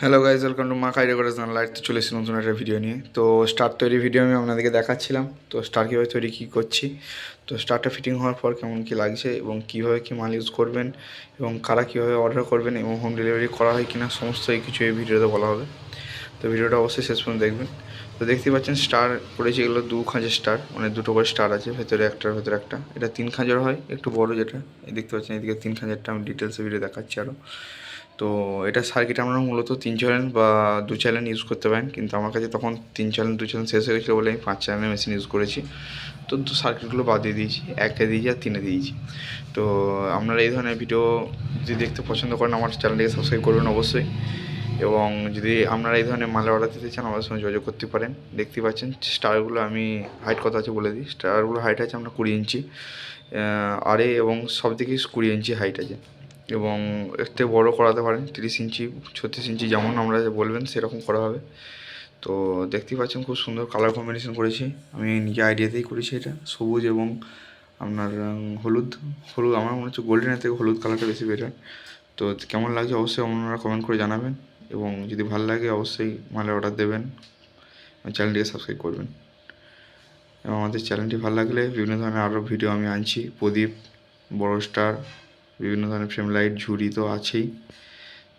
Hello guys welcome to মা কাইরে করে light চলে এসেছি নতুন একটা ভিডিও নিয়ে। তো স্টার তৈরি ভিডিও আমি আপনাদেরকে দেখাচ্ছিলাম। তো স্টার কীভাবে তৈরি, কী করছি? তো স্টারটা ফিটিং হওয়ার পর কেমন কী লাগছে এবং কীভাবে কী মাল ইউজ করবেন এবং কারা কীভাবে অর্ডার করবেন এবং হোম ডেলিভারি করা হয় কিনা, সমস্ত এই কিছু এই ভিডিওতে বলা হবে। তো ভিডিওটা অবশ্যই শেষ পর্যন্ত দেখবেন। তো দেখতে পাচ্ছেন স্টার করেছি এগুলো দু খাঁজের স্টার মানে দুটো করে স্টার আছে, ভেতরে একটার ভেতরে একটা। এটা তিন খাঁজের হয়, একটু বড় যেটা। দেখতে পাচ্ছেন, এদিকে তিন খাঁজেরটা আমি ডিটেলসে ভিডিও দেখাচ্ছি আরও তো এটা সার্কিট আমরা মূলত তিন চ্যানেল বা দু চ্যানেল ইউজ করতে পারেন। কিন্তু আমার কাছে তখন তিন চ্যানেল দু চ্যানেল শেষ হয়ে গেছিল বলে আমি পাঁচ চ্যানেলের মেশিন ইউজ করেছি। তো সার্কিটগুলো বাদ দিয়ে দিয়েছি। একে দিয়েছি আর তিনে দিয়েছি। তো আপনারা এই ধরনের ভিডিও যদি দেখতে পছন্দ করেন, আমার চ্যানেলটিকে সাবস্ক্রাইব করবেন অবশ্যই। এবং যদি আপনারা এই ধরনের মালের অর্ডার দিতে চান আমাদের সঙ্গে যোগাযোগ করতে পারেন। দেখতে পাচ্ছেন স্টারগুলো আমি হাইট কত আছে বলে দিই। স্টারগুলো হাইট আছে আমরা কুড়ি ইঞ্চি আরে এবং সব থেকে কুড়ি ইঞ্চি হাইট আছে। এবং এর থেকে বড়ো করাতে পারেন, তিরিশ ইঞ্চি, ছত্রিশ ইঞ্চি যেমন আমরা বলবেন সেরকম করা হবে। তো দেখতেই পাচ্ছেন খুব সুন্দর কালার কম্বিনেশন করেছি। আমি নিজে আইডিয়াতেই করেছি এটা, সবুজ এবং আপনার হলুদ। হলুদ, আমার মনে হচ্ছে গোল্ডেনের থেকে হলুদ কালারটা বেশি বেটার তো কেমন লাগছে অবশ্যই আপনারা কমেন্ট করে জানাবেন এবং যদি ভালো লাগে অবশ্যই মালের অর্ডার দেবেন। চ্যানেলটিকে সাবস্ক্রাইব করবেন। এবং আমাদের চ্যানেলটি ভালো লাগলে বিভিন্ন ধরনের আরও ভিডিও আমি আনছি। প্রদীপ, বড় স্টার বিভিন্ন ধরনের ফ্রেম লাইট ঝুড়ি তো আছেই।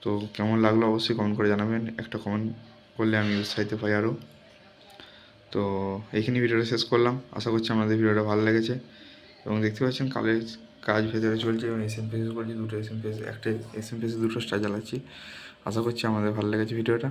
তো কেমন লাগল অবশ্যই কমেন্ট করে জানাবেন। একটা কমেন্ট করলে আমি উৎসাহিত পাই আরও। তো এইখানে ভিডিওটা শেষ করলাম। আশা করছি আমাদের ভিডিওটা ভালো লেগেছে। এবং দেখতে পাচ্ছেন কালের কাজ ভেতরে চলছে এবং এস এম পেস করছি, দুটো এস এম পেস একটা এস এম পেসে দুটো স্টার চালাচ্ছি আশা করছি আমাদের ভালো লেগেছে ভিডিওটা।